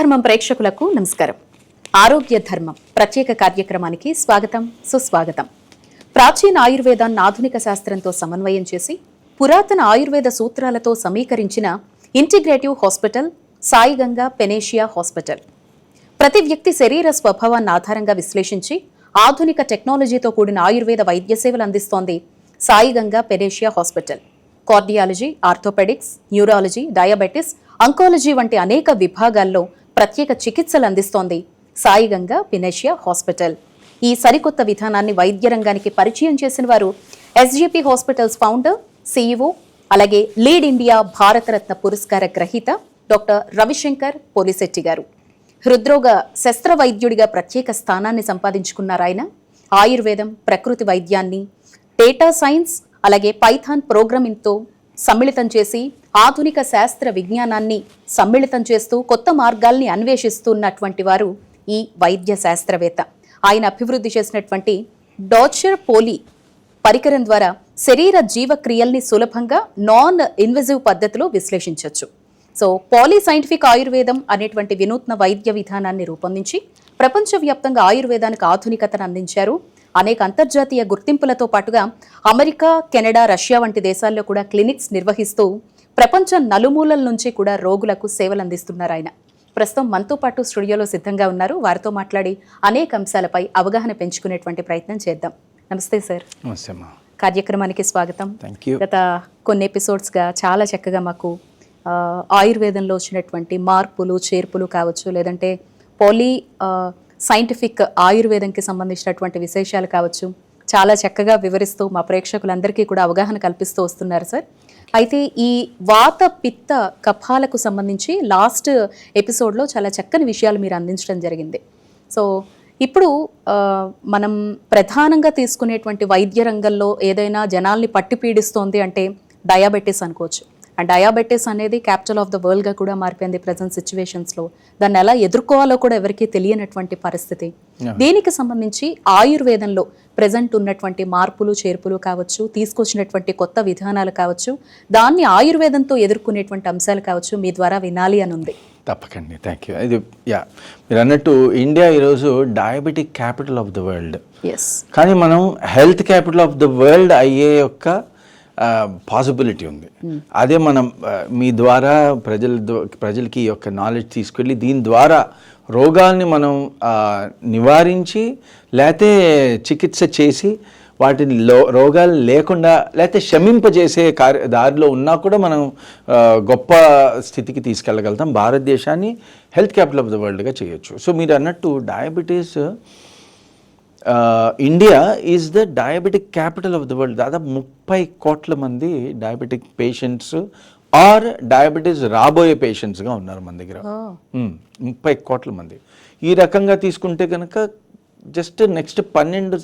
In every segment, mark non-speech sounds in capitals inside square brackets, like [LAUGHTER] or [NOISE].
ధర్మం ప్రేక్షకులకు నమస్కారం. ఆరోగ్య ధర్మం ప్రత్యేక కార్యక్రమానికి స్వాగతం సుస్వాగతం. ప్రాచీన ఆయుర్వేదాన్ని ఆధునిక శాస్త్రంతో సమన్వయం చేసి పురాతన ఆయుర్వేద సూత్రాలతో సమీకరించిన integrative hospital Saiganga panacea hospital. ప్రతి వ్యక్తి శరీర స్వభావాన్ని ఆధారంగా విశ్లేషించి ఆధునిక టెక్నాలజీతో కూడిన ఆయుర్వేద వైద్య సేవలు అందిస్తోంది Saiganga panacea hospital. Cardiology orthopaedics neurology diabetes oncology వంటి అనేక విభాగాల్లో ప్రత్యేక చికిత్సలు అందిస్తోంది. Saiganga panacea hospital. ఈ సరికొత్త విధానాన్ని వైద్య రంగానికి పరిచయం చేసిన వారు ఎస్జీపీ హాస్పిటల్స్ ఫౌండర్ సీఈఓ అలాగే లీడ్ ఇండియా భారతరత్న పురస్కార గ్రహీత డాక్టర్ రవిశంకర్ పోలిశెట్టి గారు. హృద్రోగ శస్త్ర వైద్యుడిగా ప్రత్యేక స్థానాన్ని సంపాదించుకున్నారు ఆయన. ఆయుర్వేదం ప్రకృతి వైద్యాన్ని డేటా సైన్స్ అలాగే పైథాన్ ప్రోగ్రామింగ్తో సమ్మిళితం చేసి ఆధునిక శాస్త్ర విజ్ఞానాన్ని సమ్మిళితం చేస్తూ కొత్త మార్గాల్ని అన్వేషిస్తున్నటువంటి వారు ఈ వైద్య శాస్త్రవేత్త. ఆయన అభివృద్ధి చేసినటువంటి డాచర్ పోలీ పరికరం ద్వారా శరీర జీవక్రియల్ని సులభంగా నాన్ ఇన్వెజివ్ పద్ధతిలో విశ్లేషించవచ్చు సో పాలీ సైంటిఫిక్ ఆయుర్వేదం అనేటువంటి వినూత్న వైద్య విధానాన్ని రూపొందించి ప్రపంచవ్యాప్తంగా ఆయుర్వేదానికి ఆధునికతను అందించారు. అనేక అంతర్జాతీయ గుర్తింపులతో పాటుగా అమెరికా కెనడా రష్యా వంటి దేశాల్లో కూడా క్లినిక్స్ నిర్వహిస్తూ ప్రపంచ నలుమూలల నుంచి కూడా రోగులకు సేవలు అందిస్తున్నారు ఆయన. ప్రస్తుతం మనతో పాటు స్టూడియోలో సిద్ధంగా ఉన్నారు. వారితో మాట్లాడి అనేక అంశాలపై అవగాహన పెంచుకునేటువంటి ప్రయత్నం చేద్దాం. నమస్తే సార్. నమస్తే కార్యక్రమానికి స్వాగతం. గత కొన్ని ఎపిసోడ్స్గా చాలా చక్కగా మాకు ఆయుర్వేదంలో వచ్చినటువంటి మార్పులు చేర్పులు కావచ్చు లేదంటే పోలీ సైంటిఫిక్ ఆయుర్వేదంకి సంబంధించినటువంటి విశేషాలు కావచ్చు చాలా చక్కగా వివరిస్తూ మా ప్రేక్షకులందరికీ కూడా అవగాహన కల్పిస్తూ వస్తున్నారు సార్. అయితే ఈ వాత పిత్త కఫాలకు సంబంధించి లాస్ట్ ఎపిసోడ్లో చాలా చక్కని విషయాలు మీరు అందించడం జరిగింది. సో ఇప్పుడు మనం ప్రధానంగా తీసుకునేటువంటి వైద్య రంగంలో ఏదైనా జనాల్ని పట్టి పీడిస్తోంది అంటే డయాబెటీస్ అనుకోవచ్చు. అండ్ డయాబెటీస్ అనేది క్యాపిటల్ ఆఫ్ ద వరల్డ్గా కూడా మారిపోయింది ప్రజెంట్ సిచ్యువేషన్స్లో దాన్ని ఎలా ఎదుర్కోవాలో కూడా ఎవరికీ తెలియనటువంటి పరిస్థితి. దీనికి సంబంధించి ఆయుర్వేదంలో ప్రజెంట్ ఉన్నటువంటి మార్పులు చేర్పులు కావచ్చు తీసుకొచ్చినటువంటి కొత్త విధానాలు కావచ్చు దాన్ని ఆయుర్వేదంతో ఎదుర్కొనేటువంటి అంశాలు కావచ్చు మీ ద్వారా వినాలి అని ఉంది. తప్పకండి. థ్యాంక్ యూ ఇది యా మీరు అన్నట్టు ఇండియా ఈరోజు diabetic capital of the world yes కానీ మనం health capital of the world అయ్యే యొక్క పాసిబిలిటీ ఉంది. అదే మనం మీ ద్వారా ప్రజల ప్రజలకి యొక్క నాలెడ్జ్ తీసుకెళ్ళి దీని ద్వారా రోగాల్ని మనం నివారించి లేతే చికిత్స చేసి వాటిని లో రోగాలు లేకుండా లేకపోతే శమింపజేసే కార్య దారిలో ఉన్నా కూడా మనం గొప్ప స్థితికి తీసుకెళ్ళగలుగుతాం. భారతదేశాన్ని హెల్త్ క్యాపిటల్ ఆఫ్ ద వరల్డ్గా చేయొచ్చు. సో మీరు అన్నట్టు diabetes India is the diabetic capital of the world దాదాపు ముప్పై కోట్ల మంది డయాబెటిక్ పేషెంట్స్ ఆర్ డయాబెటీస్ రాబోయే పేషెంట్స్గా ఉన్నారు మన దగ్గర. మ్మ్. ముప్పై కోట్ల మంది. ఈ రకంగా తీసుకుంటే కనుక జస్ట్ నెక్స్ట్ పన్నెండు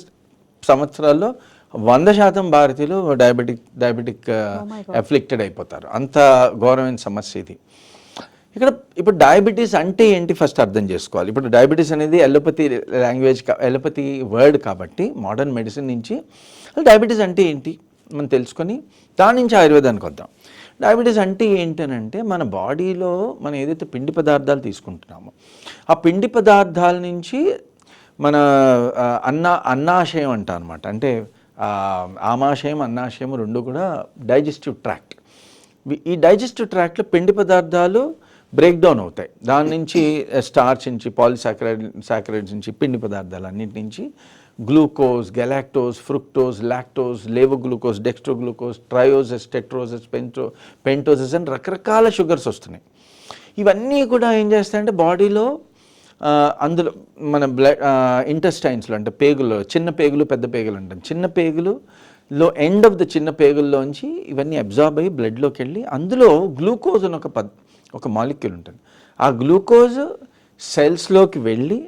సంవత్సరాల్లో వంద శాతం భారతీయులు డయాబెటిక్ డయాబెటిక్ అఫ్లిక్టెడ్ అయిపోతారు. అంత ఘోరమైన సమస్య ఇది. ఇక్కడ ఇప్పుడు డయాబెటీస్ అంటే ఏంటి ఫస్ట్ అర్థం చేసుకోవాలి. ఇప్పుడు డయాబెటీస్ అనేది ఎలోపతి లాంగ్వేజ్ ఎలోపతి వర్డ్ కాబట్టి మోడర్న్ మెడిసిన్ నుంచి డయాబెటీస్ అంటే ఏంటి? మనం తెలుసుకొని దాని నుంచి ఆయుర్వేదానికి వద్దాం. డయాబెటీస్ అంటే ఏంటనంటే మన బాడీలో మనం ఏదైతే పిండి పదార్థాలు తీసుకుంటున్నామో ఆ పిండి పదార్థాల నుంచి మన అన్న అన్నాశయం అంట అనమాట అంటే ఆమాశయం అన్నాశయం రెండు కూడా డైజెస్టివ్ ట్రాక్ట్ ఈ డైజెస్టివ్ ట్రాక్ట్లో పిండి పదార్థాలు బ్రేక్ డౌన్ అవుతాయి. దాని నుంచి స్టార్చ్ నుంచి పాలిసాక్రైడ్ సాక్రైడ్స్ నుంచి పిండి పదార్థాలు అన్నిటి నుంచి glucose galactose fructose lactose levo glucose dextro glucose trioses tetroses pento pentoses అని రకరకాల షుగర్స్ వస్తున్నాయి. ఇవన్నీ కూడా ఏం చేస్తాయంటే బాడీలో అందులో మన బ్లడ్ ఇంటెస్టైన్స్లో అంటే పేగులు చిన్న పేగులు పెద్ద పేగులు అంటాం. చిన్న పేగులు లో ఎండ్ ఆఫ్ ద చిన్న పేగుల్లోంచి ఇవన్నీ అబ్జార్బ్ అయ్యి బ్లడ్లోకి వెళ్ళి అందులో గ్లూకోజ్ అని ఒక పద్ ఒక మాలిక్యూల్ ఉంటుంది ఆ గ్లూకోజ్ సెల్స్లోకి వెళ్ళి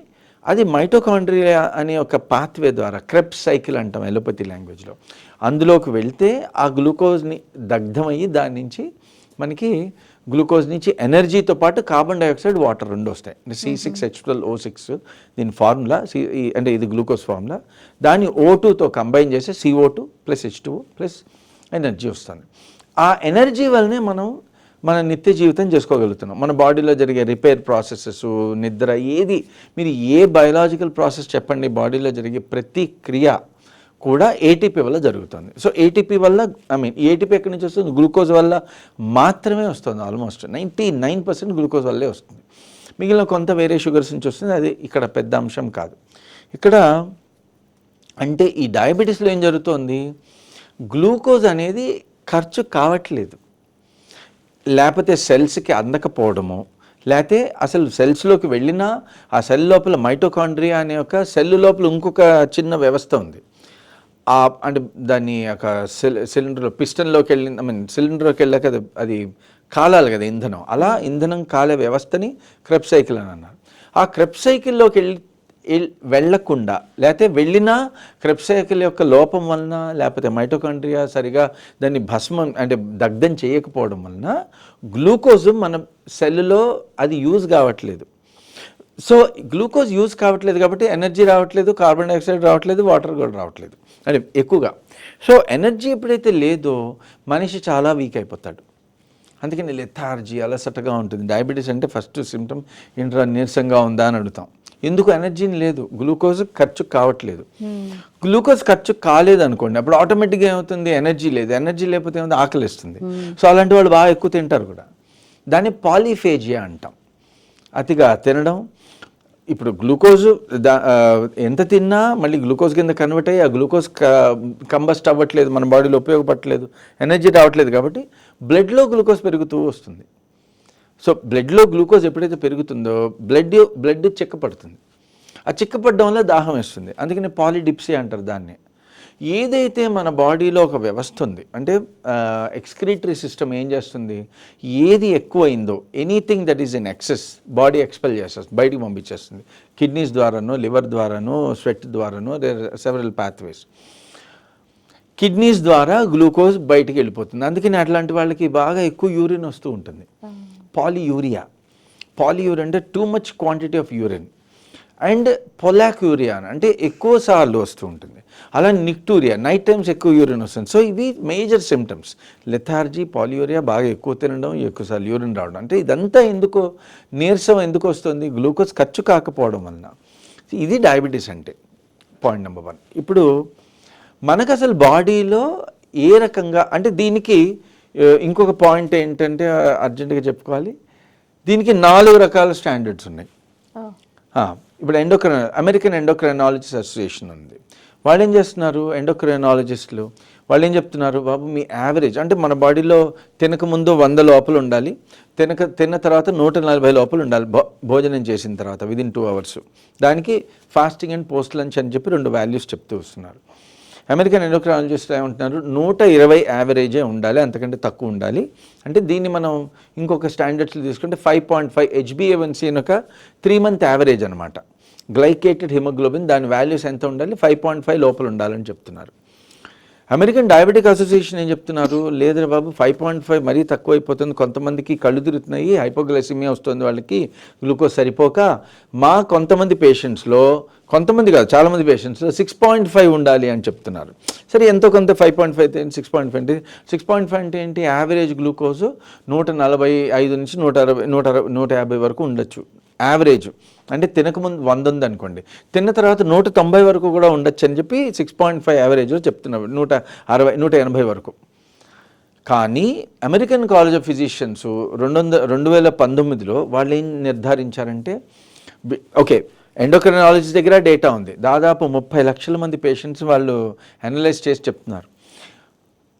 అది మైటోకాండ్రియా అనే ఒక పాత్వే ద్వారా క్రెప్ సైకిల్ అంటాం ఎలోపతి లాంగ్వేజ్లో. అందులోకి వెళ్తే ఆ గ్లూకోజ్ని దగ్ధమయ్యి దాని నుంచి మనకి గ్లూకోజ్ నుంచి ఎనర్జీతో పాటు కార్బన్ డైఆక్సైడ్ వాటర్ రెండు వస్తాయి. C six H twelve O six దీని ఫార్ములా సి అంటే ఇది గ్లూకోజ్ ఫార్ములా. దాన్ని ఓ టూతో కంబైన్ చేస్తే CO two plus H two plus energy వస్తుంది. ఆ ఎనర్జీ వల్లనే మనం మన నిత్య జీవితం చేసుకోగలుగుతున్నాం. మన బాడీలో జరిగే రిపేర్ ప్రాసెసెస్ నిద్ర ఏది. మీరు ఏ బయలాజికల్ ప్రాసెస్ చెప్పండి బాడీలో జరిగే ప్రతి క్రియ కూడా ఏటీపీ వల్ల జరుగుతుంది. సో ఏటీపీ వల్ల ఐ మీన్ ఏటీపీ ఎక్కడి నుంచి వస్తుంది? గ్లూకోజ్ వల్ల మాత్రమే వస్తుంది almost. Ninety nine percent glucose వల్లే వస్తుంది. మిగిలిన కొంత వేరే షుగర్స్ నుంచి వస్తుంది అది ఇక్కడ పెద్ద అంశం కాదు. ఇక్కడ అంటే ఈ డయాబెటీస్లో ఏం జరుగుతోంది? గ్లూకోజ్ అనేది ఖర్చు కావట్లేదు. లేకపోతే సెల్స్కి అందకపోవడము లేకపోతే అసలు సెల్స్లోకి వెళ్ళినా ఆ సెల్ లోపల మైటోకాండ్రియా అనే ఒక సెల్ లోపల ఇంకొక చిన్న వ్యవస్థ ఉంది. ఆ అంటే దాన్ని ఒక సిల్ సిలిండర్లో పిస్టన్లోకి వెళ్ళి ఐ మీన్ సిలిండర్లోకి వెళ్ళాక అది అది కాలాలి కదా ఇంధనం. అలా ఇంధనం కాలే వ్యవస్థని క్రెప్ సైకిల్ అని అన్నారు. ఆ క్రెప్ సైకిల్లోకి వెళ్ళి వెళ్ళకుండా లేకపోతే వెళ్ళినా క్రెప్సైకిల్ యొక్క లోపం వలన లేకపోతే మైటోకాండ్రియా సరిగా దాన్ని భస్మం అంటే దగ్ధం చేయకపోవడం వలన గ్లూకోజ్ మన సెల్లో అది యూజ్ కావట్లేదు. సో గ్లూకోజ్ యూజ్ కావట్లేదు కాబట్టి ఎనర్జీ రావట్లేదు కార్బన్ డైఆక్సైడ్ రావట్లేదు వాటర్ కూడా రావట్లేదు. అంటే ఎక్కువగా. సో ఎనర్జీ ఎప్పుడైతే లేదో మనిషి చాలా వీక్ అయిపోతాడు. అందుకని లెథార్జీ అలసటగా ఉంటుంది. డయాబెటీస్ అంటే ఫస్ట్ సిమ్టమ్ ఏంట్రా నీరసంగా ఉందా అని అడుగుతాం. ఎందుకు? ఎనర్జీని లేదు. గ్లూకోజ్ ఖర్చు కావట్లేదు. గ్లూకోజ్ ఖర్చు కాలేదు అనుకోండి అప్పుడు ఆటోమేటిక్గా ఏమవుతుంది? ఎనర్జీ లేదు. ఎనర్జీ లేకపోతే ఏమవుతుంది? ఆకలిస్తుంది. సో అలాంటి వాళ్ళు బాగా ఎక్కువ తింటారు కూడా. దాన్ని పాలిఫేజియా అంటాం. అతిగా తినడం. ఇప్పుడు గ్లూకోజ్ ఎంత తిన్నా మళ్ళీ గ్లూకోజ్ కింద కన్వర్ట్ అయ్యి ఆ గ్లూకోజ్ కంబస్ట్ అవ్వట్లేదు. మన బాడీలో ఉపయోగపడట్లేదు. ఎనర్జీ రావట్లేదు కాబట్టి బ్లడ్లో గ్లూకోజ్ పెరుగుతూ వస్తుంది. సో బ్లడ్లో గ్లూకోజ్ ఎప్పుడైతే పెరుగుతుందో బ్లడ్ బ్లడ్ చిక్కపడుతుంది. ఆ చిక్కపడడం వల్ల దాహం వేస్తుంది. అందుకని పాలిడిప్సీ అంటారు దాన్ని. ఏదైతే మన బాడీలో ఒక వ్యవస్థ ఉంది అంటే ఎక్స్క్రీటరీ సిస్టమ్ ఏం చేస్తుంది? ఏది ఎక్కువైందో anything that is in excess body expel చేస్తుంది బయటికి పంపించేస్తుంది. కిడ్నీస్ ద్వారానో లివర్ ద్వారానో స్వెట్ ద్వారానో సెవరల్ పాత్వేస్. కిడ్నీస్ ద్వారా గ్లూకోజ్ బయటికి వెళ్ళిపోతుంది. అందుకని అట్లాంటి వాళ్ళకి బాగా ఎక్కువ యూరిన్ వస్తూ ఉంటుంది. పాలియూరియా. పాలియూరియా అంటే too much quantity of urine and pollakiuria అంటే ఎక్కువ సార్లు వస్తూ ఉంటుంది. అలా నిక్టూరియా నైట్ టైమ్స్ ఎక్కువ యూరిన్ వస్తుంది. సో ఇవి మేజర్ సిమ్టమ్స్ లెథార్జీ పాలియూరియా బాగా ఎక్కువ తినడం ఎక్కువసార్లు యూరిన్ రావడం. అంటే ఇదంతా ఎందుకో నీరసం ఎందుకు వస్తుంది? గ్లూకోజ్ ఖర్చు కాకపోవడం వలన. ఇది డయాబెటీస్ అంటే. పాయింట్ నెంబర్ వన్ ఇప్పుడు మనకు అసలు బాడీలో ఏ రకంగా అంటే దీనికి ఇంకొక పాయింట్ ఏంటంటే అర్జెంటుగా చెప్పుకోవాలి. దీనికి నాలుగు రకాల స్టాండర్డ్స్ ఉన్నాయి. ఇప్పుడు ఎండోక్రైన్ అమెరికన్ ఎండోక్రైనాలజిస్ట్ అసోసియేషన్ ఉంది. వాళ్ళు ఏం చేస్తున్నారు? ఎండోక్రైనాలజిస్టులు. వాళ్ళు ఏం చెప్తున్నారు? బాబు మీ యావరేజ్ అంటే మన బాడీలో తినక ముందు వంద లోపల ఉండాలి. తినక తిన్న తర్వాత నూట నలభై లోపల ఉండాలి. భో- భోజనం చేసిన తర్వాత విదిన్ టూ అవర్స్ దానికి ఫాస్టింగ్ అండ్ పోస్ట్ లంచ్ అని చెప్పి రెండు వాల్యూస్ చెప్తూ వస్తున్నారు. అమెరికన్ ఎండోక్రాలజిస్ట్ ఏమంటున్నారు? నూట ఇరవై యావరేజే ఉండాలి అంతకంటే తక్కువ ఉండాలి. అంటే దీన్ని మనం ఇంకొక స్టాండర్డ్స్లో తీసుకుంటే ఫైవ్ పాయింట్ ఫైవ్ హెచ్బిఏవన్సీ అని ఒక త్రీ మంత్ యావరేజ్ అనమాట గ్లైకేటెడ్ హిమోగ్లోబిన్ దాని వాల్యూస్ ఎంత ఉండాలి? ఫైవ్ పాయింట్ ఫైవ్ లోపల ఉండాలని చెప్తున్నారు. అమెరికన్ డయాబెటిక్ అసోసియేషన్ ఏం చెప్తున్నారు? లేదురా బాబు ఫైవ్ పాయింట్ ఫైవ్ మరీ తక్కువ అయిపోతుంది. కొంతమందికి కళ్ళు తిరుగుతున్నాయి హైపోగ్లైసిమియా వస్తుంది వాళ్ళకి గ్లూకోజ్ సరిపోక. మా కొంతమంది పేషెంట్స్లో కొంతమంది కాదు చాలామంది పేషెంట్స్లో సిక్స్ పాయింట్ ఫైవ్ ఉండాలి అని చెప్తున్నారు. సరే ఎంతో కొంత five point five six point five అంటే సిక్స్ పాయింట్ ఫైవ్ అంటే ఏంటి? యావరేజ్ గ్లూకోజ్ నూట నలభై ఐదు నుంచి నూట అరవై నూట అరవై నూట యాభై వరకు ఉండొచ్చు. యావరేజ్ అంటే తినకముందు వంద ఉంది అనుకోండి. తిన్న తర్వాత నూట తొంభై వరకు కూడా ఉండొచ్చు అని చెప్పి సిక్స్ పాయింట్ ఫైవ్ యావరేజ్లో చెప్తున్నారు. నూట అరవై నూట ఎనభై వరకు. కానీ అమెరికన్ కాలేజ్ ఆఫ్ ఫిజిషియన్స్ రెండు వంద రెండు వేల పంతొమ్మిదిలో వాళ్ళు ఏం నిర్ధారించారంటే ఓకే ఎండోక్రైనాలజిస్ట్ దగ్గర డేటా ఉంది. దాదాపు ముప్పై లక్షల మంది పేషెంట్స్ వాళ్ళు అనలైజ్ చేసి చెప్తున్నారు.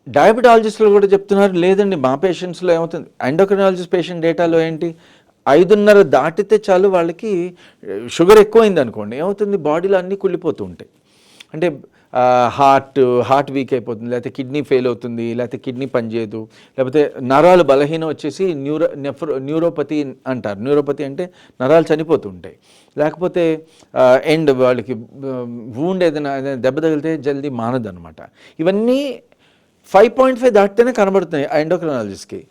డయాబెటాలజిస్టులు కూడా చెప్తున్నారు లేదండి మా పేషెంట్స్లో ఏమవుతుంది? ఎండోక్రినాలజిస్ట్ పేషెంట్ డేటాలో ఏంటి? ఐదున్నర దాటితే చాలు వాళ్ళకి eh, షుగర్ ఎక్కువైంది అనుకోండి ఏమవుతుంది? బాడీలో అన్నీ కుళ్ళిపోతూ ఉంటాయి. అంటే హార్ట్ హార్ట్ వీక్ అయిపోతుంది లేకపోతే కిడ్నీ ఫెయిల్ అవుతుంది లేకపోతే కిడ్నీ పనిచేయదు లేకపోతే నరాలు బలహీనం వచ్చేసి న్యూరో నెఫ్రో న్యూరోపతి అంటారు. న్యూరోపతి అంటే నరాలు చనిపోతుంటాయి. లేకపోతే ఎండ్ వాళ్ళకి వూండ్ ఏదైనా ఏదైనా దెబ్బ తగిలితే జల్దీ మానదనమాట ఇవన్నీ ఫైవ్ పాయింట్ ఫైవ్ దాటితేనే కనబడుతున్నాయి ఆ ఎండోక్రనాలజిస్ట్కి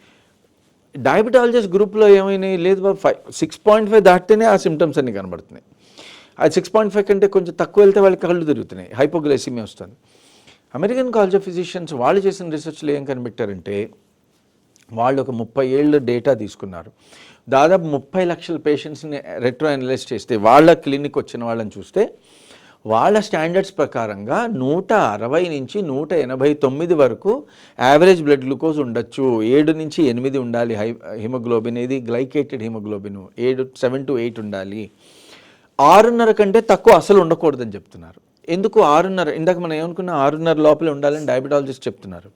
డయాబెటాలజిస్ట్ గ్రూప్లో ఏమైనాయి? లేదు బాబు ఫైవ్ సిక్స్ పాయింట్ ఫైవ్ దాటితేనే ఆ సిమ్టమ్స్ అన్నీ కనబడుతున్నాయి. ఆ సిక్స్ పాయింట్ ఫైవ్ కంటే కొంచెం తక్కువ వెళ్తే వాళ్ళకి కళ్ళు తిరుగుతున్నాయి. హైపోగ్లైసిమియా వస్తుంది. అమెరికన్ కాలేజ్ ఆఫ్ ఫిజిషియన్స్ వాళ్ళు చేసిన రీసెర్చ్లో ఏం కనిపెట్టారంటే వాళ్ళు ఒక ముప్పై ఏళ్ళు డేటా తీసుకున్నారు. దాదాపు ముప్పై లక్షల పేషెంట్స్ని రెట్రో అనలైజ్ చేస్తే వాళ్ళ క్లినిక్ వచ్చిన వాళ్ళని చూస్తే వాళ్ళ స్టాండర్డ్స్ ప్రకారంగా నూట అరవై నుంచి నూట ఎనభై తొమ్మిది వరకు యావరేజ్ బ్లడ్ గ్లూకోజ్ ఉండొచ్చు. ఏడు నుంచి ఎనిమిది ఉండాలి. హై హిమోగ్లోబిన్ ఇది గ్లైకేటెడ్ హిమోగ్లోబిన్ ఏడు సెవెన్ టు ఎయిట్ ఉండాలి. ఆరున్నర కంటే తక్కువ అసలు ఉండకూడదని చెప్తున్నారు. ఎందుకు ఆరున్నర? ఇందాక మనం ఏమనుకున్నా ఆరున్నర లోపలే ఉండాలని డయాబెటాలజిస్ట్ చెప్తున్నారు.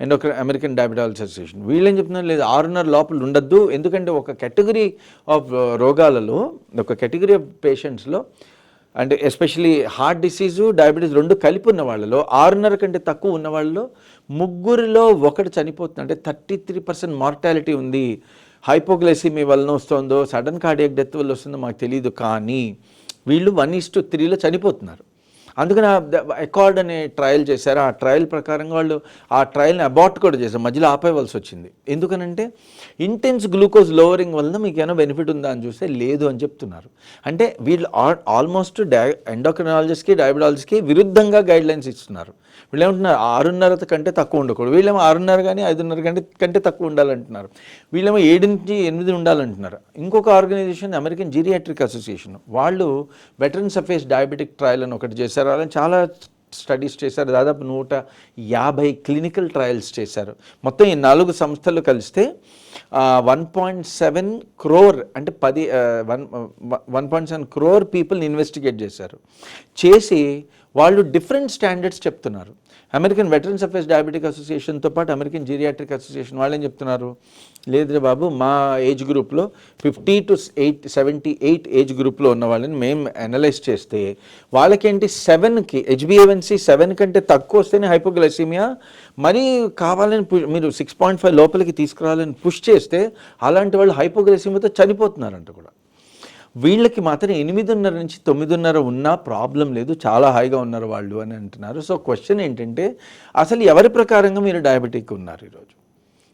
అండ్ ఒక అమెరికన్ డయాబెటాలజీ అసోసియేషన్ వీళ్ళేం చెప్తున్నారు? లేదు ఆరున్నర లోపల ఉండద్దు. ఎందుకంటే ఒక కేటగిరీ ఆఫ్ రోగాలలో ఒక కేటగిరీ ఆఫ్ పేషెంట్స్లో అంటే ఎస్పెషలీ హార్ట్ డిసీజు డయాబెటీస్ రెండు కలిపి ఉన్న వాళ్ళలో ఆరున్నర కంటే తక్కువ ఉన్న వాళ్ళలో ముగ్గురిలో ఒకటి చనిపోతుంది. అంటే థర్టీ త్రీ పర్సెంట్ మార్టాలిటీ ఉంది. హైపోగ్లైసిమీ వలన వస్తుందో సడన్ కార్డియాక్ డెత్ వల్ల వస్తుందో మాకు తెలియదు కానీ వీళ్ళు వన్ ఇస్ టు త్రీలో చనిపోతున్నారు. అందుకని అకార్డ్ అనే ట్రయల్ చేశారు. ఆ ట్రయల్ ప్రకారంగా వాళ్ళు ఆ ట్రయల్ని అబార్ట్ కూడా చేశారు. మధ్యలో ఆపేయవలసి వచ్చింది. ఎందుకనంటే ఇంటెన్స్ గ్లూకోజ్ లోవరింగ్ వలన మీకు ఏమైనా బెనిఫిట్ ఉందా అని చూస్తే లేదు అని చెప్తున్నారు. అంటే వీళ్ళు ఆల్మోస్ట్ డై ఎండోక్రినాలజిస్ట్కి డయాబెటాలజిస్ట్కి విరుద్ధంగా గైడ్ లైన్స్ ఇస్తున్నారు. వీళ్ళు ఏమంటున్నారు ఆరున్నర కంటే తక్కువ ఉండకూడదు. వీళ్ళేమో ఆరున్నర కానీ ఐదున్నర కంటే కంటే తక్కువ ఉండాలంటున్నారు. వీళ్ళేమో ఏడు నుంచి ఎనిమిది ఉండాలంటున్నారు. ఇంకొక ఆర్గనైజేషన్ అమెరికన్ జీరియాట్రిక్ అసోసియేషన్. వాళ్ళు వెటరన్స్ అఫేర్స్ డయాబెటిక్ ట్రయల్ అని ఒకటి చేశారు. అలా చాలా స్టడీస్ చేశారు. దాదాపు నూట యాభై క్లినికల్ ట్రయల్స్ చేశారు. మొత్తం ఈ నాలుగు సంస్థలు కలిస్తే వన్ పాయింట్ సెవెన్ క్రోర్ అంటే పది one one point seven crore పీపుల్ని ఇన్వెస్టిగేట్ చేశారు. చేసి వాళ్ళు డిఫరెంట్ స్టాండర్డ్స్ చెప్తున్నారు. అమెరికన్ వెటరన్స్ అఫేర్స్ డయాబెటిక్ అసోసియేషన్తో పాటు అమెరికన్ జీరియాట్రిక్ అసోసియేషన్ వాళ్ళు ఏం చెప్తున్నారు లేదురే బాబు మా ఏజ్ గ్రూప్లో fifty to eight seventy eight age గ్రూప్లో ఉన్న వాళ్ళని మేము అనలైజ్ చేస్తే వాళ్ళకేంటి సెవెన్కి హెచ్బిఏవన్సీ సెవెన్ కంటే తక్కువ వస్తేనే హైపోగ్లైసీమియా మరీ కావాలని మీరు సిక్స్ పాయింట్ ఫైవ్ లోపలికి తీసుకురావాలని పుష్ చేస్తే అలాంటి వాళ్ళు హైపోగ్లైసీమియాతో చనిపోతున్నారంట కూడా. వీళ్ళకి మాత్రం ఎనిమిదిన్నర నుంచి తొమ్మిదిన్నర ఉన్నా ప్రాబ్లం లేదు చాలా హాయిగా ఉన్నారు వాళ్ళు అని అంటున్నారు. సో క్వశ్చన్ ఏంటంటే అసలు ఎవరి ప్రకారంగా మీరు డయాబెటిక్ ఉన్నారు ఈరోజు?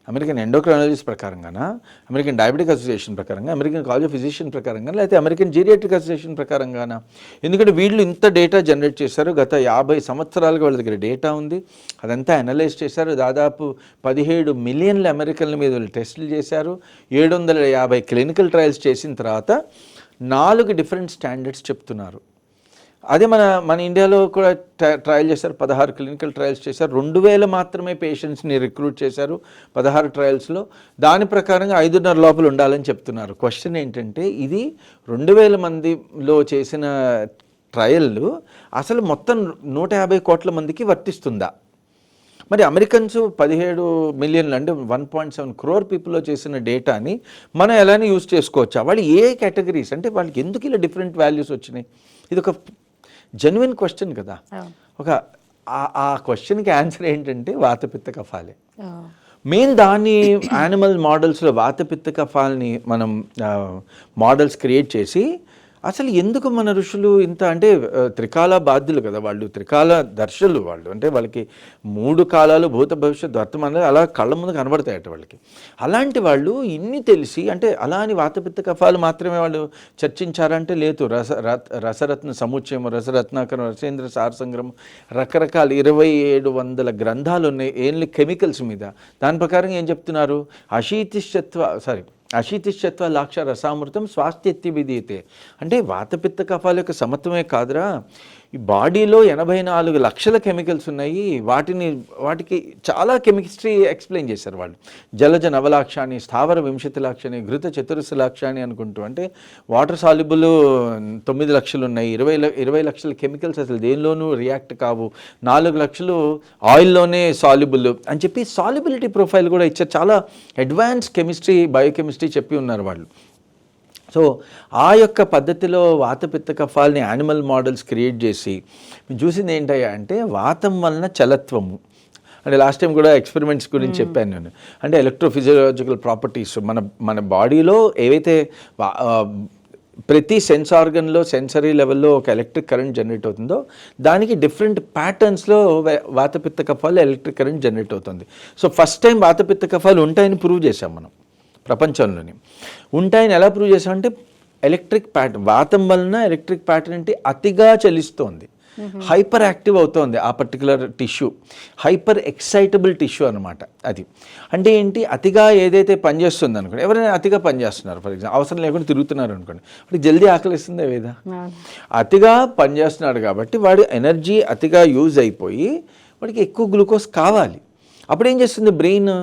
అమెరికన్ ఎండోక్రాలజిస్ట్ ప్రకారంగానా? అమెరికన్ డయాబెటిక్ అసోసియేషన్ ప్రకారంగా? అమెరికన్ కాలేజ్ ఆఫ్ ఫిజిషియన్ ప్రకారంగా లేకపోతే అమెరికన్ జీరియాట్రిక్ అసోసియేషన్ ప్రకారంగానా? ఎందుకంటే వీళ్ళు ఇంత డేటా జనరేట్ చేశారు. గత యాభై సంవత్సరాలుగా వాళ్ళ దగ్గర డేటా ఉంది. అదంతా అనలైజ్ చేశారు. దాదాపు పదిహేడు మిలియన్ల అమెరికన్ల మీద వాళ్ళు టెస్టులు చేశారు. ఏడు వందల యాభై క్లినికల్ ట్రయల్స్ చేసిన తర్వాత నాలుగు డిఫరెంట్ స్టాండర్డ్స్ చెప్తున్నారు. అదే మన మన ఇండియాలో కూడా ట్రయల్ చేశారు పదహారు క్లినికల్ ట్రయల్స్ చేశారు. రెండు వేల మాత్రమే పేషెంట్స్ని రిక్రూట్ చేశారు పదహారు ట్రయల్స్లో. దాని ప్రకారంగా ఐదున్నర లోపల ఉండాలని చెప్తున్నారు. క్వశ్చన్ ఏంటంటే ఇది రెండు వేల మందిలో చేసిన ట్రయల్ అసలు మొత్తం నూట యాభై కోట్ల మందికి వర్తిస్తుందా? మరి అమెరికన్స్ పదిహేడు మిలియన్లు అంటే వన్ పాయింట్ సెవెన్ క్రోర్ పీపుల్లో చేసిన డేటాని మనం ఎలానే యూజ్ చేసుకోవచ్చా? వాళ్ళు ఏ కేటగిరీస్? అంటే వాళ్ళకి ఎందుకు ఇలా డిఫరెంట్ వాల్యూస్ వచ్చినాయి? ఇది ఒక జెన్యున్ క్వశ్చన్ కదా. ఒక ఆ- క్వశ్చన్కి ఆన్సర్ ఏంటంటే వాతపిత్త కఫాలే. మెయిన్ దాన్ని యానిమల్ మోడల్స్లో వాతపిత్త కఫాల్ని మనం మోడల్స్ క్రియేట్ చేసి అసలు ఎందుకు మన ఋషులు ఇంత అంటే త్రికాల బాధ్యులు కదా వాళ్ళు త్రికాల దర్శలు వాళ్ళు. అంటే వాళ్ళకి మూడు కాలాలు భూత భవిష్యత్ వర్తమానాలు అలా కళ్ళ ముందు కనబడతాయట వాళ్ళకి. అలాంటి వాళ్ళు ఇన్ని తెలిసి అంటే అలా అని వాతపిత్త కఫాలు మాత్రమే వాళ్ళు చర్చించారంటే లేదు. రస రత్- రసరత్న సముచ్చయం రసరత్నాకరం రసేంద్ర సార సంగ్రహం రకరకాల ఇరవై ఏడు వందల గ్రంథాలు ఉన్నాయి. ఏంటి కెమికల్స్ మీద. దాని ప్రకారం ఏం చెప్తున్నారు? అశీతిశ్చత్వ సారీ అశీతిశ్చత్వ లాక్ష రసామృతం స్వాస్థ్యత్తి విధీతే అంటే వాతపిత్త కఫాల యొక్క సమత్వమే కాదురా. ఈ బాడీలో ఎనభై నాలుగు లక్షల కెమికల్స్ ఉన్నాయి. వాటిని వాటికి చాలా కెమిస్ట్రీ ఎక్స్ప్లెయిన్ చేశారు వాళ్ళు. జలజ నవలాక్షాన్ని స్థావర వింశతి లాక్షని ఘృత చతురస్ర లాక్షాన్ని అనుకుంటూ అంటే వాటర్ సాల్యుబుల్ తొమ్మిది లక్షలు ఉన్నాయి. ఇరవై ల- ఇరవై లక్షల కెమికల్స్ అసలు దేనిలోనూ రియాక్ట్ కావు. నాలుగు లక్షలు ఆయిల్లోనే సాల్యుబుల్ అని చెప్పి సాల్యుబిలిటీ ప్రొఫైల్ కూడా ఇచ్చారు. చాలా అడ్వాన్స్ కెమిస్ట్రీ బయోకెమిస్ట్రీ చెప్పి ఉన్నారు వాళ్ళు. సో ఆ యొక్క పద్ధతిలో వాతపిత్త కఫాల్ని యానిమల్ మోడల్స్ క్రియేట్ చేసి చూసింది ఏంటయ్యా అంటే వాతం వలన చలత్వము. అంటే లాస్ట్ టైం కూడా ఎక్స్పెరిమెంట్స్ గురించి చెప్పాను నేను. అంటే ఎలక్ట్రోఫిజియోలాజికల్ ప్రాపర్టీస్ మన మన బాడీలో ఏవైతే ప్రతి సెన్స్ ఆర్గన్లో సెన్సరీ లెవెల్లో ఒక ఎలక్ట్రిక్ కరెంట్ జనరేట్ అవుతుందో దానికి డిఫరెంట్ ప్యాటర్న్స్లో వాతపిత్త కఫాలు ఎలక్ట్రిక్ కరెంట్ జనరేట్ అవుతుంది. సో ఫస్ట్ టైం వాతపిత్త కఫాలు ఉంటాయని ప్రూవ్ చేసాం మనం. ప్రపంచంలోని. ఉంటాయని ఎలా ప్రూవ్ చేసామంటే ఎలక్ట్రిక్ ప్యాటర్న్ వాతం వలన ఎలక్ట్రిక్ ప్యాటర్న్ అంటే అతిగా చలిస్తోంది. హైపర్ యాక్టివ్ అవుతోంది ఆ particular tissue hyper excitable tissue అనమాట అది. అంటే ఏంటి? అతిగా ఏదైతే పనిచేస్తుంది అనుకోండి ఎవరైనా అతిగా పనిచేస్తున్నారు ఫర్ ఎగ్జాంపుల్ అవసరం లేకుండా తిరుగుతున్నారు అనుకోండి వాడికి జల్దీ ఆకలిస్తుందే వేదా అతిగా పనిచేస్తున్నాడు కాబట్టి వాడి ఎనర్జీ అతిగా యూజ్ అయిపోయి వాడికి ఎక్కువ గ్లూకోజ్ కావాలి. అప్పుడు ఏం చేస్తుంది బ్రెయిన్?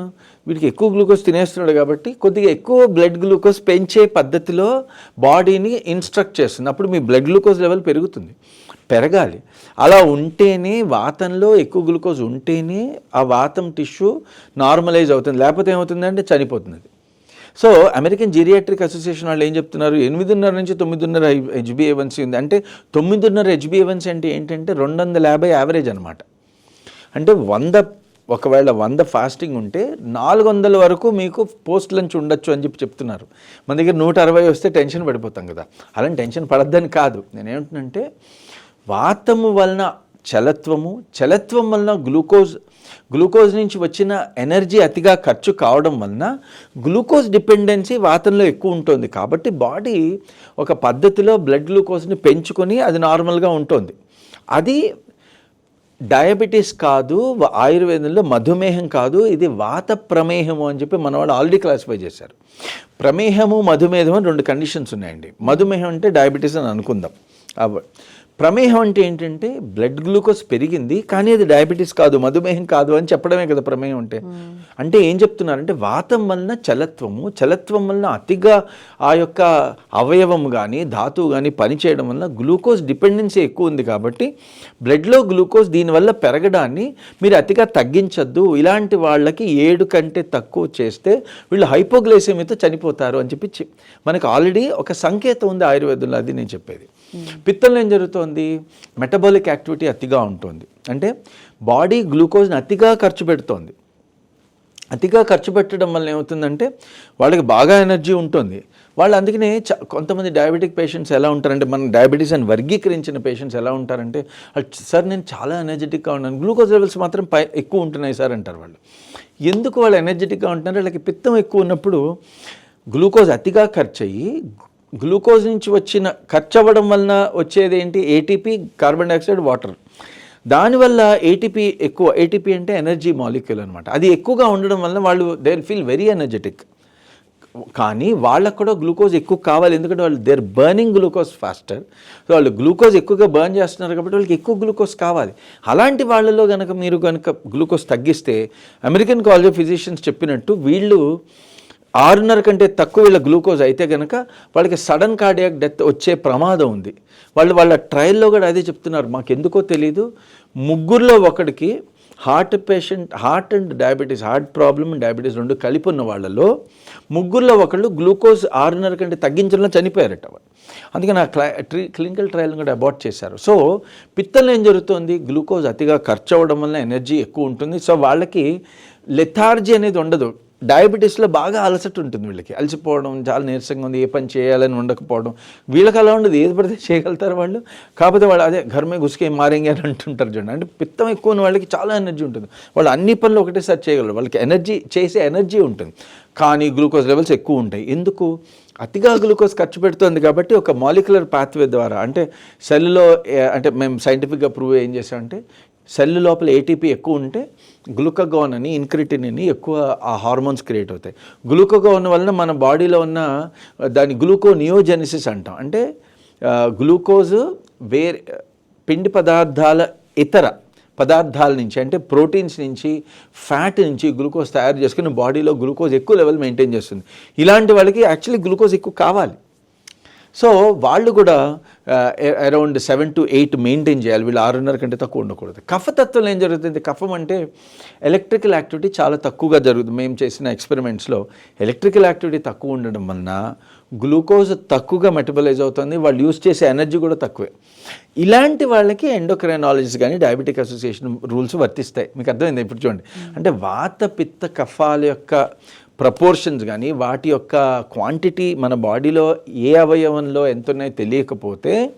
వీడికి ఎక్కువ గ్లూకోజ్ తినేస్తున్నాడు కాబట్టి కొద్దిగా ఎక్కువ బ్లడ్ గ్లూకోజ్ పెంచే పద్ధతిలో బాడీని ఇన్స్ట్రక్ట్ చేస్తుంది. అప్పుడు మీ బ్లడ్ గ్లూకోజ్ లెవెల్ పెరుగుతుంది. పెరగాలి. అలా ఉంటేనే వాతంలో ఎక్కువ గ్లూకోజ్ ఉంటేనే ఆ వాతం టిష్యూ నార్మలైజ్ అవుతుంది. లేకపోతే ఏమవుతుందంటే చనిపోతుంది సో అమెరికన్ జీరియాట్రిక్ అసోసియేషన్ వాళ్ళు ఏం చెప్తున్నారు? ఎనిమిదిన్నర నుంచి తొమ్మిదిన్నర హెచ్బిఏవన్సీ ఉంది. అంటే తొమ్మిదిన్నర హెచ్బిఏవన్సీ అంటే ఏంటంటే రెండు వందల యాభై యావరేజ్ అనమాట అంటే వంద ఒకవేళ వంద ఫాస్టింగ్ ఉంటే నాలుగు వందల వరకు మీకు పోస్ట్ లంచ్ ఉండొచ్చు అని చెప్పి చెప్తున్నారు. మన దగ్గర నూట అరవై వస్తే టెన్షన్ పడిపోతాం కదా. అలాంటి టెన్షన్ పడద్దని కాదు. నేనేమంటున్నంటే వాతము వలన చలత్వము చలత్వం వలన గ్లూకోజ్ గ్లూకోజ్ నుంచి వచ్చిన ఎనర్జీ అతిగా ఖర్చు కావడం వలన గ్లూకోజ్ డిపెండెన్సీ వాతంలో ఎక్కువ ఉంటుంది. కాబట్టి బాడీ ఒక పద్ధతిలో బ్లడ్ గ్లూకోజ్ని పెంచుకొని అది నార్మల్గా ఉంటుంది. అది డయాబెటీస్ కాదు ఆయుర్వేదంలో మధుమేహం కాదు ఇది వాత ప్రమేహము అని చెప్పి మన వాళ్ళు ఆల్రెడీ క్లాసిఫై చేశారు. ప్రమేహము మధుమేహం అని రెండు కండిషన్స్ ఉన్నాయండి. మధుమేహం అంటే డయాబెటీస్ అని అనుకుందాం. ప్రమేహం అంటే ఏంటంటే బ్లడ్ గ్లూకోజ్ పెరిగింది కానీ అది డయాబెటీస్ కాదు మధుమేహం కాదు అని చెప్పడమే కదా ప్రమేహం అంటే. అంటే ఏం చెప్తున్నారంటే వాతం వలన చలత్వము చలత్వం వలన అతిగా ఆ యొక్క అవయవం కానీ ధాతువు కానీ పనిచేయడం వలన గ్లూకోజ్ డిపెండెన్సీ ఎక్కువ ఉంది కాబట్టి బ్లడ్లో గ్లూకోజ్ దీనివల్ల పెరగడాన్ని మీరు అతిగా తగ్గించద్దు. ఇలాంటి వాళ్ళకి ఏడు కంటే తక్కువ చేస్తే వీళ్ళు హైపోగ్లైసెమియాతో చనిపోతారు అని చెప్పి చెప్- మనకు ఆల్రెడీ ఒక సంకేతం ఉంది ఆయుర్వేదంలో అది నేను చెప్పేది. పిత్తంలో ఏం జరుగుతోంది? మెటబాలిక్ యాక్టివిటీ అతిగా ఉంటుంది. అంటే బాడీ గ్లూకోజ్ని అతిగా ఖర్చు పెడుతోంది. అతిగా ఖర్చు పెట్టడం వల్ల ఏమవుతుందంటే వాళ్ళకి బాగా ఎనర్జీ ఉంటుంది. వాళ్ళు అందుకనే చ- కొంతమంది డయాబెటిక్ పేషెంట్స్ ఎలా ఉంటారంటే మనం డయాబెటీస్ అని వర్గీకరించిన పేషెంట్స్ ఎలా ఉంటారంటే సార్ నేను చాలా ఎనర్జెటిక్గా ఉన్నాను. గ్లూకోజ్ లెవెల్స్ మాత్రం పై ఎక్కువ ఉంటున్నాయి సార్ అంటారు వాళ్ళు. ఎందుకు వాళ్ళు ఎనర్జెటిక్గా ఉంటున్నారు? వాళ్ళకి పిత్తం ఎక్కువ ఉన్నప్పుడు గ్లూకోజ్ అతిగా ఖర్చు అయ్యి గ్లూకోజ్ నుంచి వచ్చిన ఖర్చు అవ్వడం వలన వచ్చేది ఏంటి ఏటీపీ కార్బన్ డైఆక్సైడ్ వాటర్ దానివల్ల ఏటీపీ ఎక్కువ. ఏటీపీ అంటే ఎనర్జీ మాలిక్యూల్ అనమాట అది ఎక్కువగా ఉండడం వల్ల వాళ్ళు దే ఫీల్ వెరీ ఎనర్జెటిక్ కానీ వాళ్ళకు కూడా గ్లూకోజ్ ఎక్కువ కావాలి. ఎందుకంటే వాళ్ళు their burning glucose faster so వాళ్ళు గ్లూకోజ్ ఎక్కువగా బర్న్ చేస్తున్నారు కాబట్టి వాళ్ళకి ఎక్కువ గ్లూకోజ్ కావాలి. అలాంటి వాళ్ళలో కనుక మీరు కనుక గ్లూకోజ్ తగ్గిస్తే అమెరికన్ కాలేజ్ ఆఫ్ ఫిజిషియన్స్ చెప్పినట్టు వీళ్ళు ఆరున్నర కంటే తక్కువ వీళ్ళ గ్లూకోజ్ అయితే కనుక వాళ్ళకి సడన్ కార్డియాక్ డెత్ వచ్చే ప్రమాదం ఉంది. వాళ్ళు వాళ్ళ ట్రయల్లో కూడా అదే చెప్తున్నారు. మాకు ఎందుకో తెలియదు ముగ్గురులో ఒకడికి heart patient heart and diabetes heart problem diabetes రెండు కలిపి ఉన్న వాళ్ళలో ముగ్గురులో ఒకళ్ళు గ్లూకోజ్ ఆరున్నర కంటే తగ్గించడంలో చనిపోయారట వాళ్ళు. అందుకని ఆ క్లై ట్రీ క్లినికల్ ట్రయల్ని కూడా అబార్ట్ చేశారు. సో పిత్తంలో ఏం జరుగుతుంది? గ్లూకోజ్ అతిగా ఖర్చు అవ్వడం వల్ల ఎనర్జీ ఎక్కువ ఉంటుంది. సో వాళ్ళకి లెథార్జీ అనేది ఉండదు. డయాబెటీస్లో బాగా అలసట ఉంటుంది వీళ్ళకి. అలసిపోవడం చాలా నీరసంగా ఉంది ఏ పని చేయాలని ఉండకపోవడం. వీళ్ళకి అలా ఉండదు ఏది పడితే చేయగలుగుతారు వాళ్ళు. కాకపోతే వాళ్ళు అదే ఘర్మే గుసుకే మారేంగి అని అంటుంటారు చూడండి. అంటే పిత్తం ఎక్కువ ఉన్న వాళ్ళకి చాలా ఎనర్జీ ఉంటుంది. వాళ్ళు అన్ని పనులు ఒకటేసారి చేయగలరు. వాళ్ళకి ఎనర్జీ చేసే ఎనర్జీ ఉంటుంది. కానీ గ్లూకోజ్ లెవెల్స్ ఎక్కువ ఉంటాయి. ఎందుకు? అతిగా గ్లూకోజ్ ఖర్చు పెడుతుంది కాబట్టి ఒక మాలిక్యులర్ పాత్వే ద్వారా అంటే సెల్లో అంటే మేము సైంటిఫిక్గా ప్రూవ్ ఏం చేసామంటే సెల్ లోపల ఏటీపీ ఎక్కువ ఉంటే గ్లూకగోన్ అని ఇన్క్రిటిన్ అని ఎక్కువ ఆ హార్మోన్స్ క్రియేట్ అవుతాయి. గ్లూకగోన్ వలన మన బాడీలో ఉన్న దాని గ్లూకో నియోజెనిసిస్ అంటాం అంటే గ్లూకోజ్ వేరే పిండి పదార్థాల ఇతర పదార్థాల నుంచి అంటే ప్రోటీన్స్ నుంచి ఫ్యాట్ నుంచి గ్లూకోజ్ తయారు చేసుకుని బాడీలో గ్లూకోజ్ ఎక్కువ లెవెల్ మెయింటైన్ చేస్తుంది. ఇలాంటి వాళ్ళకి యాక్చువల్లీ గ్లూకోజ్ ఎక్కువ కావాలి. సో వాళ్ళు కూడా around seven to eight maintain చేయాలి. వీళ్ళు ఆరున్నర కంటే తక్కువ ఉండకూడదు. కఫతత్వంలో ఏం జరుగుతుంది? కఫం అంటే ఎలక్ట్రికల్ యాక్టివిటీ చాలా తక్కువగా జరుగుతుంది. మేము చేసిన ఎక్స్పెరిమెంట్స్లో ఎలక్ట్రికల్ యాక్టివిటీ తక్కువ ఉండడం వలన గ్లూకోజ్ తక్కువగా మెటబలైజ్ అవుతుంది. వాళ్ళు యూస్ చేసే ఎనర్జీ కూడా తక్కువే. ఇలాంటి వాళ్ళకి ఎండోక్రైనాలజిస్ట్ కానీ డయాబెటిక్ అసోసియేషన్ రూల్స్ వర్తిస్తాయి. మీకు అర్థమైంది? ఇప్పుడు చూడండి. అంటే వాత పిత్త కఫాల యొక్క ప్రపోర్షన్స్ కానీ వాటి యొక్క క్వాంటిటీ మన బాడీలో ఏ అవయవంలో ఎంత ఉన్నాయో తెలియకపోతే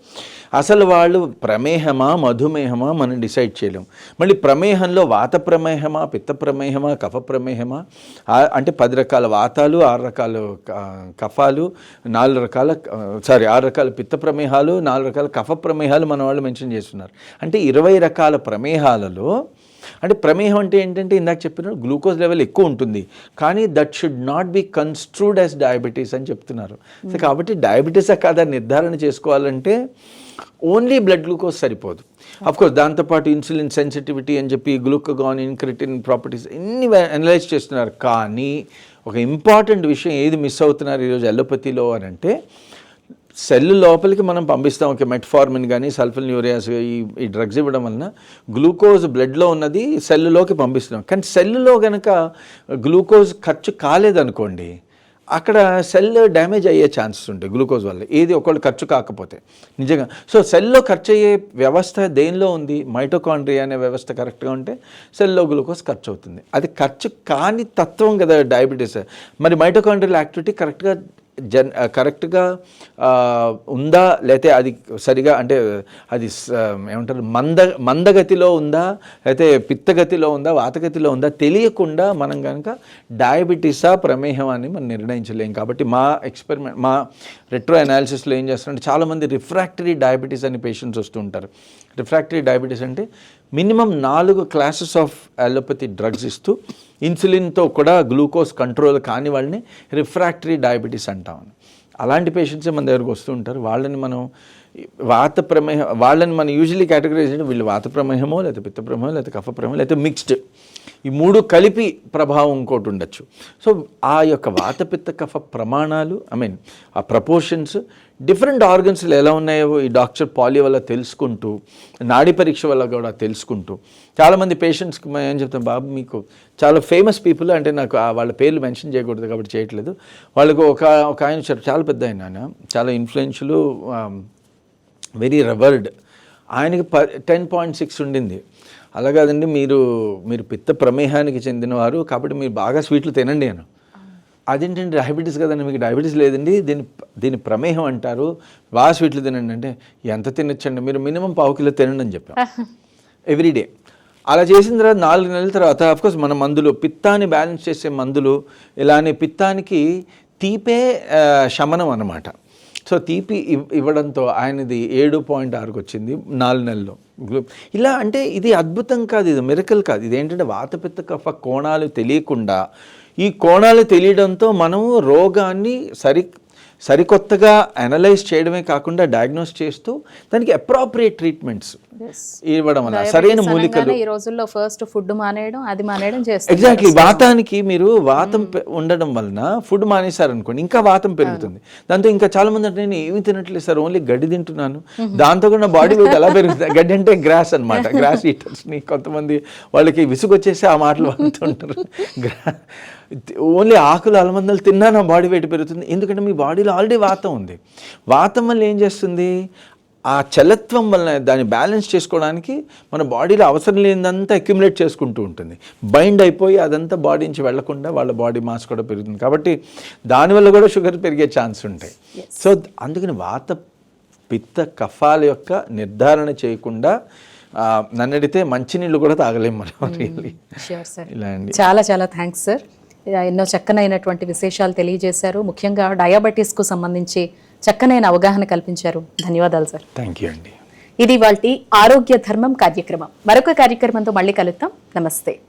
అసలు వాళ్ళు ప్రమేహమా మధుమేహమా మనం డిసైడ్ చేయలేం. మళ్ళీ ప్రమేహంలో వాత ప్రమేహమా పిత్త ప్రమేహమా కఫ ప్రమేహమా అంటే పది రకాల వాతాలు ఆరు రకాల కఫాలు నాలుగు రకాల సారీ ఆరు రకాల పిత్త ప్రమేహాలు నాలుగు రకాల కఫ ప్రమేహాలు మన వాళ్ళు మెన్షన్ చేస్తున్నారు. అంటే ఇరవై రకాల ప్రమేహాలలో అంటే ప్రమేహం అంటే ఏంటంటే ఇందాక చెప్పిన గ్లూకోజ్ లెవెల్ ఎక్కువ ఉంటుంది. కానీ that should not be construed as diabetes అని చెప్తున్నారు. సో కాబట్టి డయాబెటీసా కాదా నిర్ధారణ చేసుకోవాలంటే ఓన్లీ బ్లడ్ గ్లూకోజ్ సరిపోదు. కోర్స్ దాంతోపాటు ఇన్సులిన్ సెన్సిటివిటీ అని చెప్పి గ్లూకోగాన్ ఇన్క్రిటిన్ ప్రాపర్టీస్ ఇన్ని అనలైజ్ చేస్తున్నారు. కానీ ఒక ఇంపార్టెంట్ విషయం ఏది మిస్ అవుతున్నారు ఈరోజు ఎల్లోపతిలో అని అంటే సెల్ లోపలికి మనం పంపిస్తాం. ఓకే మెట్ఫార్మిన్ కానీ సల్ఫల్ యూరియాస్ ఈ ఈ డ్రగ్స్ ఇవ్వడం వలన గ్లూకోజ్ బ్లడ్లో ఉన్నది సెల్లులోకి పంపిస్తున్నాం. కానీ సెల్లులో కనుక గ్లూకోజ్ ఖర్చు కాలేదనుకోండి అక్కడ సెల్ డ్యామేజ్ అయ్యే ఛాన్సెస్ ఉంటాయి గ్లూకోజ్ వల్ల. ఏది ఒకళ్ళు ఖర్చు కాకపోతే. నిజంగా. సో సెల్లో ఖర్చు అయ్యే వ్యవస్థ దేనిలో ఉంది? మైటోకాండ్రియా అనే వ్యవస్థ కరెక్ట్గా ఉంటే సెల్లో గ్లూకోజ్ ఖర్చు అవుతుంది. అది ఖర్చు కాని తత్వం కదా డయాబెటీస్. మరి మైటోకాండ్రియల్ యాక్టివిటీ కరెక్ట్గా జన్ కరెక్ట్గా ఉందా? లేతే అది సరిగా అంటే అది స- ఏమంటారు మంద మందగతిలో ఉందా? లేతే పిత్తగతిలో ఉందా? వాతగతిలో ఉందా? తెలియకుండా మనం కనుక డయాబెటీసా ప్రమేహం అని మనం నిర్ణయించలేం. కాబట్టి మా ఎక్స్పెరిమెంట్ మా రెట్రో అనాలిసిస్లో ఏం చేస్తారంటే చాలామంది రిఫ్రాక్టరీ డయాబెటీస్ అని పేషెంట్స్ వస్తూ ఉంటారు. రిఫ్రాక్టరీ డయాబెటీస్ అంటే మినిమం నాలుగు క్లాసెస్ ఆఫ్ అలోపతి డ్రగ్స్ ఇస్తూ ఇన్సులిన్తో కూడా గ్లూకోజ్ కంట్రోల్ కాని వాళ్ళని రిఫ్రాక్టరీ డయాబెటీస్ అంటామని అలాంటి పేషెంట్సే మన దగ్గరకు వస్తూ ఉంటారు. వాళ్ళని మనం వాత ప్రమేహం వాళ్ళని మనం యూజువలీ కేటగరైజ్ చేయడం. వీళ్ళు వాత ప్రమేహమో లేకపోతే పిత్త ప్రమేహం లేకపోతే కఫ ప్రమేహం లేకపోతే మిక్స్డ్ ఈ మూడు కలిపి ప్రభావం ఇంకోటి ఉండొచ్చు. సో ఆ యొక్క వాత పిత్త కఫ ప్రమాణాలు ఐ మీన్ ఆ ప్రపోర్షన్స్ డిఫరెంట్ ఆర్గన్స్లు ఎలా ఉన్నాయో ఈ డాక్టర్ పాలి వల్ల తెలుసుకుంటూ నాడి పరీక్ష వల్ల కూడా తెలుసుకుంటూ. చాలామంది పేషెంట్స్కి మేము ఏం చెప్తాం బాబు మీకు చాలా ఫేమస్ పీపుల్ అంటే నాకు ఆ వాళ్ళ పేర్లు మెన్షన్ చేయకూడదు కాబట్టి చేయట్లేదు. వాళ్ళకు ఒక ఒక ఆయన వచ్చారు చాలా పెద్ద ఆయన ఆయన చాలా ఇన్ఫ్లుయెన్షియల్ వెరీ రెవర్డ్ ఆయనకి ప టెన్ పాయింట్ సిక్స్ ఉండింది. అలా మీరు మీరు పిత్త ప్రమేహానికి చెందినవారు కాబట్టి మీరు బాగా స్వీట్లు తినండి అని అదేంటంటే డయాబెటీస్ కదండి మీకు డయాబెటీస్ లేదండి దీని దీని ప్రమేహం అంటారు. బాగా స్వీట్లు తినండి అంటే ఎంత తినొచ్చండి? మీరు మినిమం పావు కిలో తినండి అని చెప్పాం. [LAUGHS] ఎవ్రీడే అలా చేసిన తర్వాత నాలుగు నెలల తర్వాత అఫ్కోర్స్ మన మందులు పిత్తాన్ని బ్యాలెన్స్ చేసే మందులు ఇలానే పిత్తానికి తీపే శమనం అన్నమాట. సో తీపి ఇవ్- ఇవ్వడంతో ఆయనది ఏడు పాయింట్ ఆరుకు వచ్చింది నాలుగు నెలల్లో. ఇలా అంటే ఇది అద్భుతం కాదు ఇది మిరకల్ కాదు. ఇది ఏంటంటే వాతపిత్త కఫ కోణాలు తెలియకుండా ఈ కోణాలు తెలియడంతో మనము రోగాన్ని సరి సరికొత్తగా అనలైజ్ చేయడమే కాకుండా డయాగ్నోస్ చేస్తూ దానికి అప్రాప్రియేట్ ట్రీట్మెంట్స్ ఇవ్వడం వల్ల సరైన మూలికలు. ఈ రోజుల్లో ఫస్ట్ ఫుడ్ మానేయడం అది మానేయడం చేస్తారు ఎగ్జాక్ట్లీ వాతానికి మీరు వాతం పె- ఉండడం వలన ఫుడ్ మానేశారు అనుకోండి ఇంకా వాతం పెరుగుతుంది. దాంతో ఇంకా చాలా మంది అంటే నేను ఏమి తినట్లేదు సార్ ఓన్లీ గడ్డి తింటున్నాను. దాంతో కూడా బాడీ వెయిట్ [LAUGHS] ఎలా పెరుగుతుంది గడ్డి అంటే గ్రాస్ అన్నమాట. గ్రాస్ [LAUGHS] ఈటర్స్ని కొంతమంది వాళ్ళకి విసుగు వచ్చేసి ఆ మాటలు వాడుతుంటారు ఓన్లీ ఆకులు అలమందలు తిన్నా నా బాడీ వెయిట్ పెరుగుతుంది. ఎందుకంటే మీ బాడీలో ఆల్రెడీ వాతం ఉంది. వాతం వల్ల ఏం చేస్తుంది? ఆ చలత్వం వలన దాన్ని బ్యాలెన్స్ చేసుకోవడానికి మన బాడీలో అవసరం లేనిదంతా అక్యుములేట్ చేసుకుంటూ ఉంటుంది. బైండ్ అయిపోయి అదంతా బాడీ నుంచి వెళ్ళకుండా వాళ్ళ బాడీ మాస్ కూడా పెరుగుతుంది. కాబట్టి దానివల్ల కూడా షుగర్ పెరిగే ఛాన్స్ ఉంటాయి. సో అందుకని వాత పిత్త కఫాల యొక్క నిర్ధారణ చేయకుండా నన్ను అడిగితే మంచినీళ్ళు కూడా తాగలేము మనం. ఇలా అండి. చాలా చాలా థ్యాంక్స్ సార్ ఎన్నో చక్కనైనటువంటి విశేషాలు తెలియజేశారు. ముఖ్యంగా డయాబెటీస్కు సంబంధించి చక్కనైన అవగాహన కల్పించారు. ధన్యవాదాలు సార్. థ్యాంక్ యూ అండి. ఇది వాళ్ళ ఆరోగ్య ధర్మం కార్యక్రమం. మరొక కార్యక్రమంతో మళ్ళీ కలుద్దాం. నమస్తే.